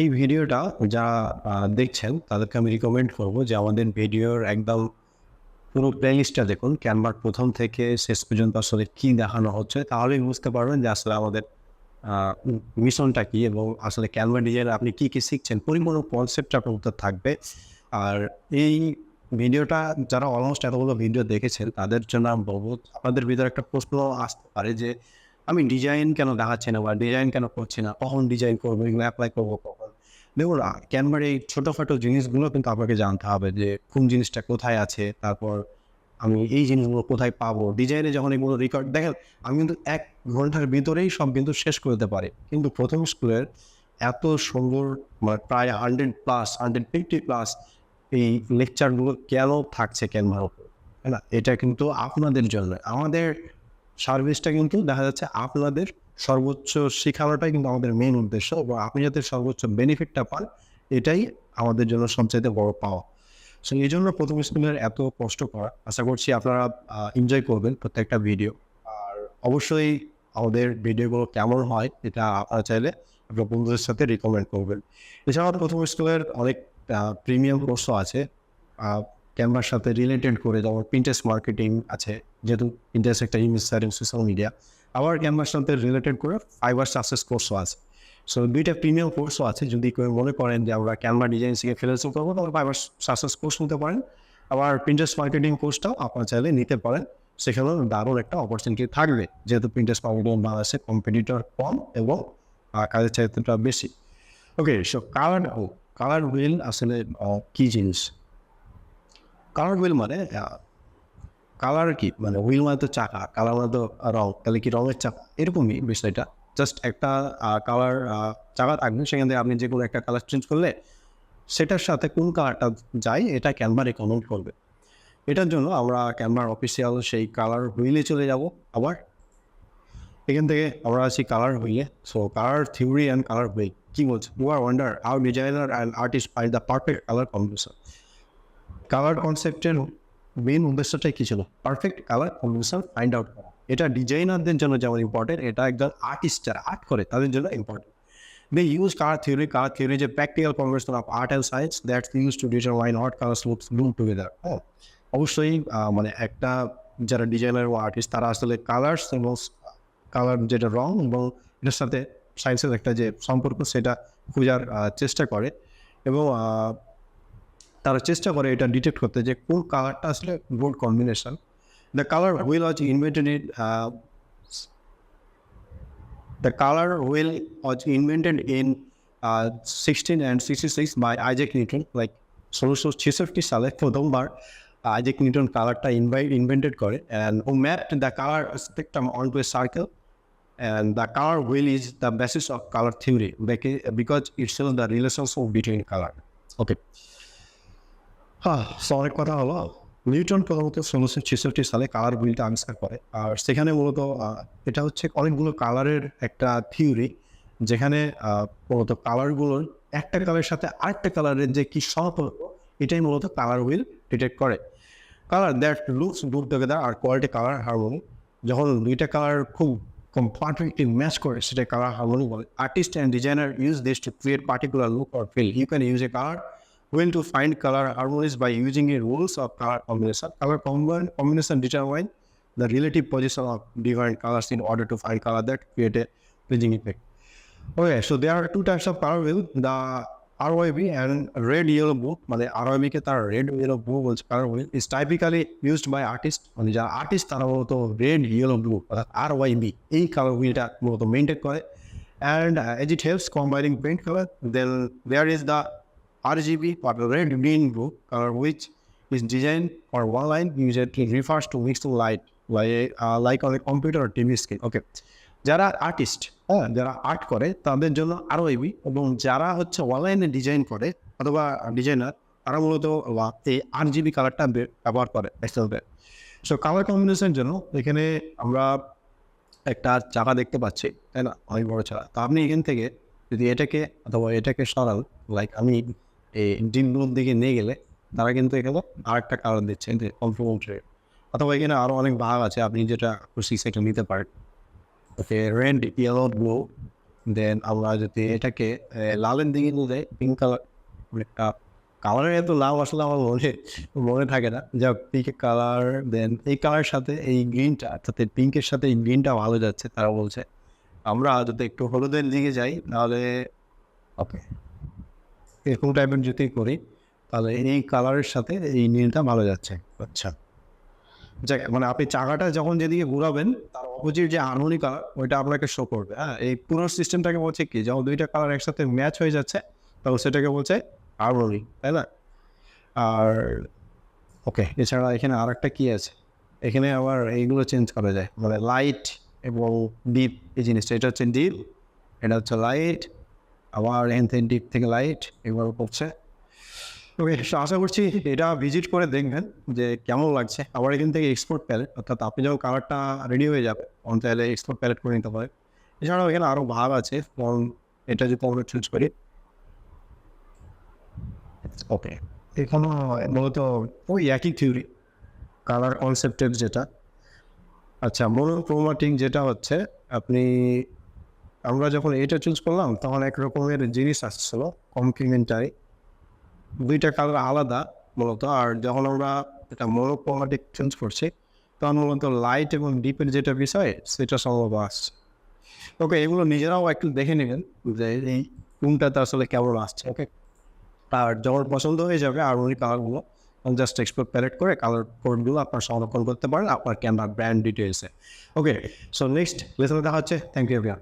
এই ভিডিওটা যারা দেখছেন, তাদেরকে আমি রিকমেন্ড করব যে আমাদের ভিডিওর একদম পুরো প্লেলিস্টটা দেখুন ক্যানভার প্রথম থেকে শেষ পর্যন্ত আসলে কী দেখানো হচ্ছে, তাহলেই বুঝতে পারবেন যে আসলে আমাদের মিশনটা কী এবং আসলে ক্যানভা ডিজাইন আপনি কী কী শিখছেন, পরিপূর্ণ কনসেপ্টটা আপনার মধ্যে থাকবে। আর এই ভিডিওটা যারা অলমোস্ট এতগুলো ভিডিও দেখেছেন, তাদের জন্য আমি বলব, আপনাদের ভিতরে একটা প্রশ্ন আসতে পারে যে, আমি ডিজাইন কেন দেখাচ্ছি না বা ডিজাইন কেন করছি না, কখন ডিজাইন করব, এগুলো অ্যাপ্লাই করব কখন? দেখুন ক্যানভার এই ছোটোখাটো জিনিসগুলো কিন্তু আপনাকে জানতে হবে যে কোন জিনিসটা কোথায় আছে, তারপর আমি এই জিনিসগুলো কোথায় পাবো। ডিজাইনে যখন এগুলো রেকর্ড দেখেন, আমি কিন্তু এক ঘণ্টার ভিতরেই সব কিন্তু শেষ করে দিতে পারি। কিন্তু প্রথম স্কুলের এত সুন্দর মানে প্রায় hundred plus hundred fifty plus এই লেকচারগুলো কেন থাকছে ক্যানভার উপর? না? এটা কিন্তু আপনাদের জন্য। আমাদের সার্ভিসটা কিন্তু দেখা যাচ্ছে আপনাদের সর্বোচ্চ শেখানোটাই কিন্তু আমাদের মেন উদ্দেশ্য এবং আপনি যাতে সর্বোচ্চ বেনিফিটটা পান, এটাই আমাদের জন্য সবচাইতে বড় পাওয়া। সো এই জন্য প্রথম স্কুলের এত কষ্ট করা, আশা করছি আপনারা এনজয় করবেন প্রত্যেকটা ভিডিও আর অবশ্যই আমাদের ভিডিওগুলো কেমন হয়, এটা আপনারা চাইলে আপনার বন্ধুদের সাথে রিকমেন্ড করবেন। এছাড়াও প্রথম স্কুলের অনেক প্রিমিয়াম কোর্সও আছে। ক্যানভার সাথে রিলেটেড করে যেমন প্রিন্টেস্ট মার্কেটিং আছে, যেহেতু প্রিন্টেস্ট একটা ইমেজ সাইড সোশ্যাল মিডিয়া আবার ক্যানভার সাথে রিলেটেড করে ফাইবার সাকসেস কোর্সও আছে। সো দুইটা প্রিমিয়াম কোর্সও আছে, যদি কেউ মনে করেন যে আমরা ক্যানভা ডিজাইন শিখে ফ্রিল্যান্সিং করব তাহলে ফাইবার সাকসেস কোর্স নিতে পারেন। আবার প্রিন্টেস্ট মার্কেটিং কোর্সটাও আপনার চাইলে নিতে পারেন, সেখানেও দারুণ একটা অপরচুনিটি থাকবে, যেহেতু প্রিন্টেস্ট মার্কেটিং বাংলাদেশে কম্পিটিটর কম এবং কাজের চাহিদাটা বেশি। Okay so colour colour wheel আসলে কি জিনিস? কালার হুইল মানে কালার কি? মানে হুইল মানে তো চাকা কালার মানে তো রং, তাহলে কি রঙের চাকা? এরকমই বিষয়টা। জাস্ট একটা কালার চাকা থাকবে, সেখান থেকে আপনি যে কোনো একটা কালার চেঞ্জ করলে সেটার সাথে কোন কালারটা যায়, এটা ক্যানভা রেকমেন্ড করবে। এটার জন্য আমরা ক্যানভার অফিসিয়াল সেই কালার হুইলে চলে যাব আবার। এখান থেকে আমরা আছি colour হুইলে so colour theory and colour wheel কী বলছে? You are wonder how designer and artist find the perfect colour combination colour কনসেপ্টের main উদ্দেশ্যটাই কী ছিল? Perfect colour combination find out করা। এটা ডিজাইনারদের জন্য যেমন ইম্পর্টেন্ট এটা একজন আর্টিস্ট যারা আর্ট করে, তাদের জন্য important they use colour theory colour theory যে practical combination of art and science that's use to determine hot colours looks bloom together হ্যাঁ অবশ্যই মানে একটা যারা ডিজাইনার ও আর্টিস্ট তারা আসলে কালার্স এবং কালার যেটা রং এবং এটার সাথে সায়েন্সের একটা যে সম্পর্ক, সেটা খোঁজার চেষ্টা করে। এবং তারা চেষ্টা করে এটা ডিটেক্ট করতে যে কোন কালারটা আসলে good combination the colour wheel was invented in the colour wheel was invented in sixteen and sixty six by Isaac Newton like ষোলোশো ছেষট্টি সালে প্রথমবার আইজেক নিউটন কালারটা ইনভাইট ইনভেন্টেড করে and O mapped the colour spectrum on to a circle and the color wheel is the basis of colour beca- because it shows the relationship colour color. হ্যাঁ অনেক কথা হলো Newton প্রথমত ষোলোশো ছেষট্টি সালে কালার হুইলটা আবিষ্কার করে। আর সেখানে মূলত এটা হচ্ছে অনেকগুলো কালারের একটা থিওরি যেখানে মূলত কালারগুলোর একটা কালারের সাথে আরেকটা কালারের যে কি সম্পর্ক, এটাই মূলত কালার হুইল ডিটেক্ট করে। Colour that looks good together R quality colour harmony যখন দুইটা কালার খুব পারফেক্টলি ম্যাচ করে সেটা কালার হারমোনি বলে। Artist and designer use this to create particular look or feel you can use a colour will to find color harmonies by using a rules of color combination. Color combination determine the relative position of different colors in order to find color that create a pleasing effect. Okay, so there are two types of color wheel, the RYB and red yellow blue. মানে RYB কে তার red yellow blue বলছে color wheel is typically used by artist মানে যারা artist তারা মূলত red yellow blue অর্থাৎ RYB এই কালার হুইলটা মূলত মেনটেন করে and uh, as it helps combining paint color then there is the RGB or red green blue color which is designed for one line usually refers to mixed light like, uh, like on a computer or TV screen. Okay. যারা artist হ্যাঁ যারা art করে তাদের জন্য আরও AB এবং যারা হচ্ছে অনলাইনে ডিজাইন করে অথবা ডিজাইনার তারা মূলত এই আট জিবি কালারটা ব্যবহার করে এক্সেলতে সো কালার কম্বিনেশনের জন্য এখানে আমরা একটা চাকা দেখতে পাচ্ছি তাই না? অনেক বড় চাকা। তো আপনি এখান থেকে যদি এটাকে অথবা এটাকে সরাল লাইক আমি এই ডিমগুলোর দিকে নিয়ে গেলে তারা কিন্তু এখানে আরেকটা কালার দিচ্ছে কমপ্লিমেন্টারি অথবা এখানে আরও অনেক ভাগ আছে, আপনি যেটা খুশি সেটা নিতে পারেন। Okay red yellow blue then আমরা যদি এটাকে লালের দিকে যাই পিঙ্ক কালার একটা কালারের এত লাভ আসলে আমার মনে মনে থাকে না। যা পিঙ্ক কালার দেন এই কালারের সাথে এই গ্রিনটা অর্থাৎ পিঙ্কের সাথে এই গ্রিনটা ভালো যাচ্ছে, তারা বলছে। আমরা যদি একটু হলুদের দিকে যাই, তাহলে ওকে এরকম টাইপের যদি করি, তাহলে এই কালারের সাথে এই নীলটা ভালো যাচ্ছে। আচ্ছা। যাক মানে আপনি চাকাটা যখন যেদিকে ঘুরাবেন, তার অপোজিট যে হারমোনি কালার ওইটা আপনাকে শো করবে। হ্যাঁ এই পুরো সিস্টেমটাকে বলছে কি, যখন দুইটা কালার একসাথে ম্যাচ হয়ে যাচ্ছে, তখন সেটাকে বলছে হারমোনি তাই না? আর ওকে এছাড়া এখানে আর একটা কী আছে? এখানে আবার এইগুলো চেঞ্জ করা যায়। মানে লাইট এবং ডিপ এই জিনিসটা, এটা হচ্ছে ডিপ এটা হচ্ছে লাইট আবার এখান থেকে লাইট এগুলো করছে ওকে আশা করছি এটা ভিজিট করে দেখবেন যে কেমন লাগছে। আবার এখান থেকে এক্সপোর্ট প্যালেট অর্থাৎ আপনি যখন কালারটা রেডি হয়ে যাবে, তখন তাহলে এক্সপোর্ট প্যালেট করে নিতে পারে এছাড়াও এখানে আরও ভাগ আছে ফর্ম এটা যদি আমরা চুজ করি। ওকে এখানে মূলত ওই একই থিওরি কালার কনসেপ্টের যেটা। আচ্ছা মোনোক্রোমাটিক যেটা হচ্ছে, আপনি আমরা যখন এটা চুজ করলাম, তখন এক রকমের জিনিস আসছিল কমপ্লিমেন্টারি দুইটা কালার আলাদা মূলত, আর যখন আমরা এটা মোনোক্রোমাটিক চেঞ্জ করছি, তখন মূলত লাইট এবং ডিপের যেটা বিষয়, সেটা সম্ভব আসছে। ওকে এগুলো নিজেরাও একটু দেখে নেবেন যে এই কোনটাতে আসলে কেমন আসছে ওকে আর যখন পছন্দ হয়ে যাবে, আর ওই কালারগুলো জাস্ট এক্সপোর্ট প্যালেট করে কালার কোডগুলো আপনার সংরক্ষণ করতে পারেন, আপনার ক্যামেরা ব্র্যান্ড ডিটেলসে ওকে সো নেক্সট লেসনে দেখা হচ্ছে। Thank you everyone